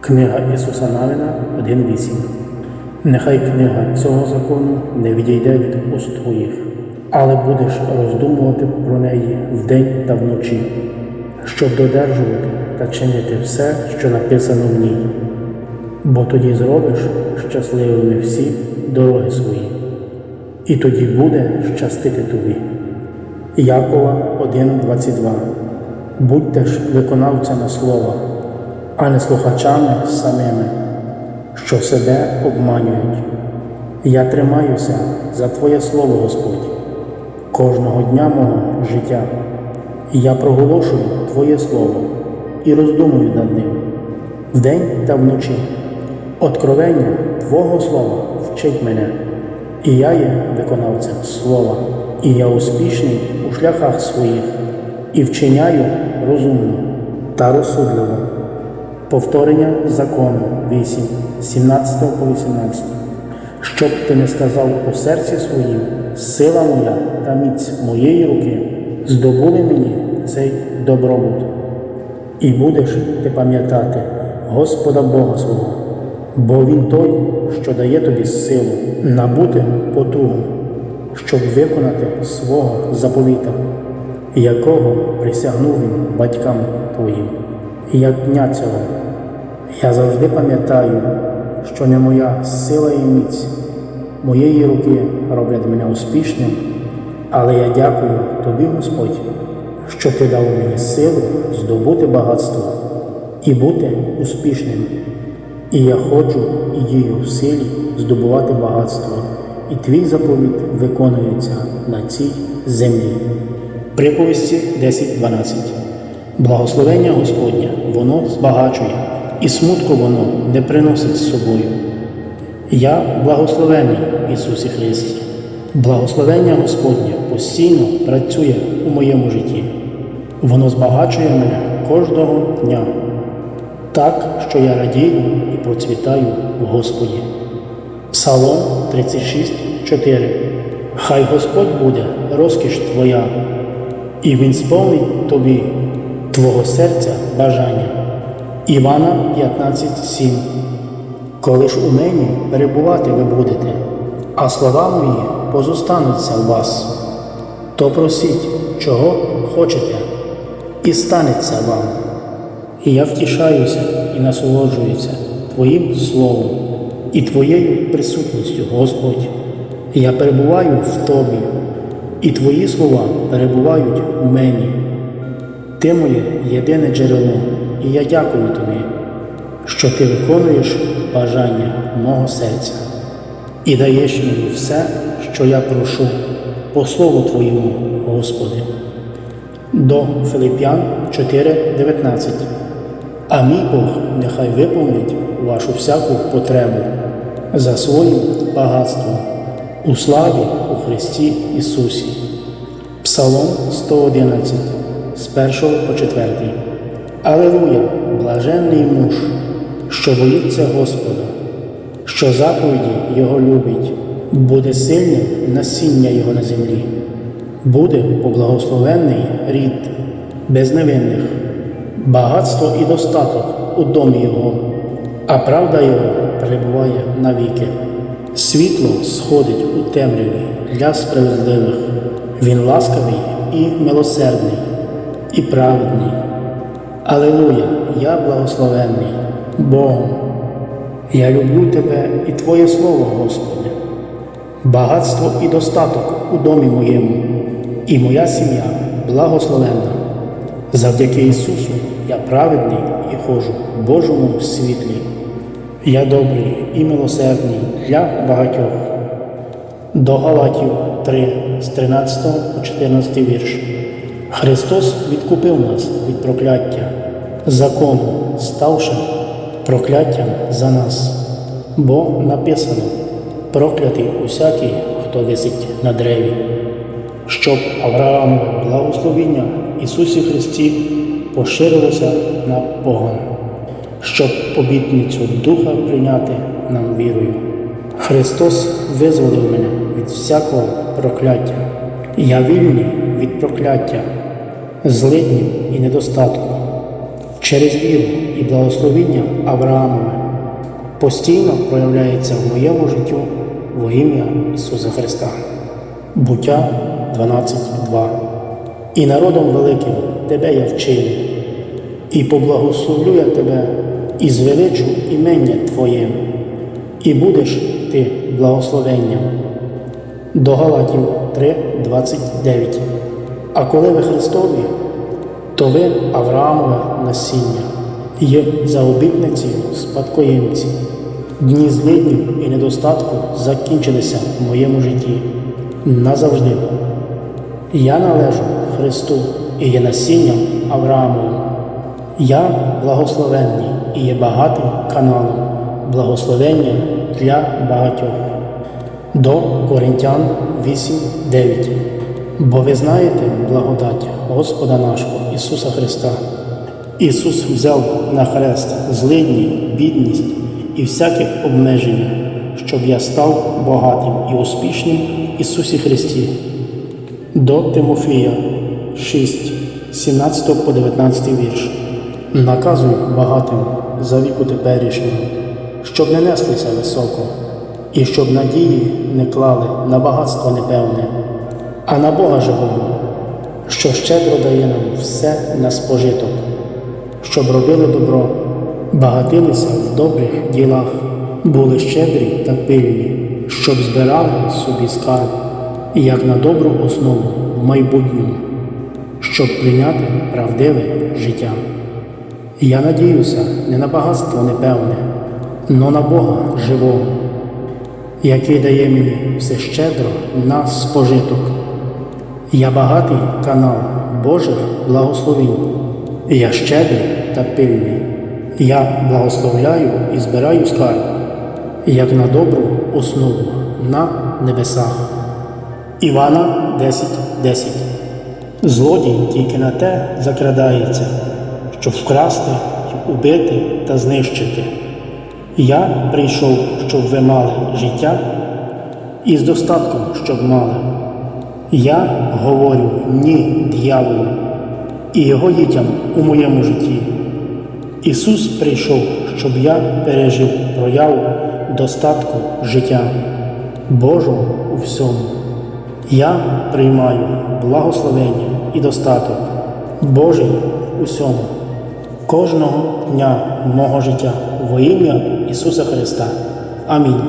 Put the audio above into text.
Книга Ісуса Навина 1.8 Нехай книга цього закону не відійде від уст твоїх, але будеш роздумувати про неї вдень та вночі, щоб додержувати та чинити все, що написано в ній, бо тоді зробиш щасливими всі дороги свої, і тоді буде щастити тобі. Якова 1.22 Будьте ж виконавцями слова, а не слухачами самими, що себе обманюють. Я тримаюся за Твоє Слово, Господь, кожного дня мого життя. Я проголошую Твоє Слово і роздумую над ним вдень та вночі. Откровення Твого Слова вчить мене, і я є виконавцем Слова, і я успішний у шляхах своїх, і вчиняю розумно та розсудливо. Повторення закону 8, 17 по 18. Щоб ти не сказав у серці своїм, сила моя та міць моєї руки здобули мені цей добробут. І будеш ти пам'ятати Господа Бога свого, бо Він той, що дає тобі силу набути потугу, щоб виконати свого заповіта, якого присягнув він батькам твоїм, як дня цього. Я завжди пам'ятаю, що не моя сила і міць моєї руки роблять мене успішним, але я дякую тобі, Господь, що ти дав мені силу здобути багатство і бути успішним. І я ходжу і дію в силі здобувати багатство, і твій заповіт виконується на цій землі. Приповісті 10.12 Благословення Господнє, воно збагачує, і смутку воно не приносить з собою. Я благословений Ісусі Христі. Благословення Господнє постійно працює у моєму житті. Воно збагачує мене кожного дня, так, що я радію і процвітаю в Господі. Псалом 36, 4 Хай Господь буде розкіш Твоя, і Він сповнить тобі Твого серця бажання. Івана 15,7 Коли ж у мені перебувати ви будете, а слова мої позостануться у вас, то просіть, чого хочете, і станеться вам. І я втішаюся і насолоджуюся Твоїм Словом і Твоєю присутністю, Господь. Я перебуваю в Тобі, і Твої слова перебувають у мені. Ти моє єдине джерело, і я дякую тобі, що ти виконуєш бажання мого серця і даєш мені все, що я прошу, по слову Твоєму, Господи. До Филип'ян 4:19 А мій Бог нехай виповнить вашу всяку потребу за своїм багатством у славі у Христі Ісусі. Псалом 111 з 1 по 4. Алелуя, блаженний муж, що боїться Господа, що заповіді Його любить, буде сильним насіння Його на землі, буде поблагословенний рід безневинних, багатство і достаток у домі Його, а правда Його перебуває навіки. Світло сходить у темряві для справедливих. Він ласкавий і милосердний, і праведний. Алелуя, я благословенний Богом. Я люблю Тебе і Твоє Слово, Господи, багатство і достаток у домі моєму, і моя сім'я благословенна. Завдяки Ісусу я праведний і ходжу в Божому світлі. Я добрий і милосердний для багатьох. До Галатів 3 з 13 по 14 вірш. Христос відкупив нас від прокляття, закону, ставши прокляттям за нас, бо написано проклятий усякий, хто висить на древі, щоб Авраамове благословіння Ісусі Христі поширилося на поган, щоб обітницю Духа прийняти нам вірою. Христос визволив мене від всякого прокляття. Я вільний від прокляття, злиднів і недостатку. через віру і благословіння Авраамове постійно проявляється в моєму життю во ім'я Ісуса Христа. Буття 12.2 І народом великим тебе я вчив, і поблагословлю я тебе, і звеличу імення Твоє, і будеш ти благословенням. До Галатів 3.29 А коли ви Христові, то ви Авраамове насіння, є за обітницею спадкоємці. Дні злиднів і недостатку закінчилися в моєму житті назавжди. Я належу Христу і є насінням Авраамовим. Я благословенний і є багатим каналом благословення для багатьох. До Коринтян 8.9 Бо ви знаєте благодать Господа нашого Ісуса Христа. Ісус взяв на хрест злидні, бідність і всяке обмеження, щоб я став багатим і успішним Ісусі Христі. До Тимофія 6, 17 по 19 вірш. Наказуй багатим за віку теперішнього, щоб не неслися високо, і щоб надії не клали на багатство непевне, а на Бога живого, що щедро дає нам все на спожиток, щоб робили добро, багатилися в добрих ділах, були щедрі та пильні, щоб збирали собі скарб, як на добру основу в майбутньому, щоб прийняти правдиве життя. Я надіюся не на багатство непевне, но на Бога живого, який дає мені все щедро на спожиток. Я багатий канал Божих благословінь. Я щедрий та пильний. Я благословляю і збираю скарб, як на добру основу на небесах. Івана 10.10 Злодій тільки на те закрадається, щоб вкрасти, убити та знищити. Я прийшов, щоб ви мали життя і з достатком, щоб мали. Я говорю ні дьяволу і його дітям у моєму житті. Ісус прийшов, щоб я пережив прояву достатку життя Божого у всьому. Я приймаю благословення і достаток Божий у всьому, кожного дня мого життя во ім'я Ісуса Христа. Амінь.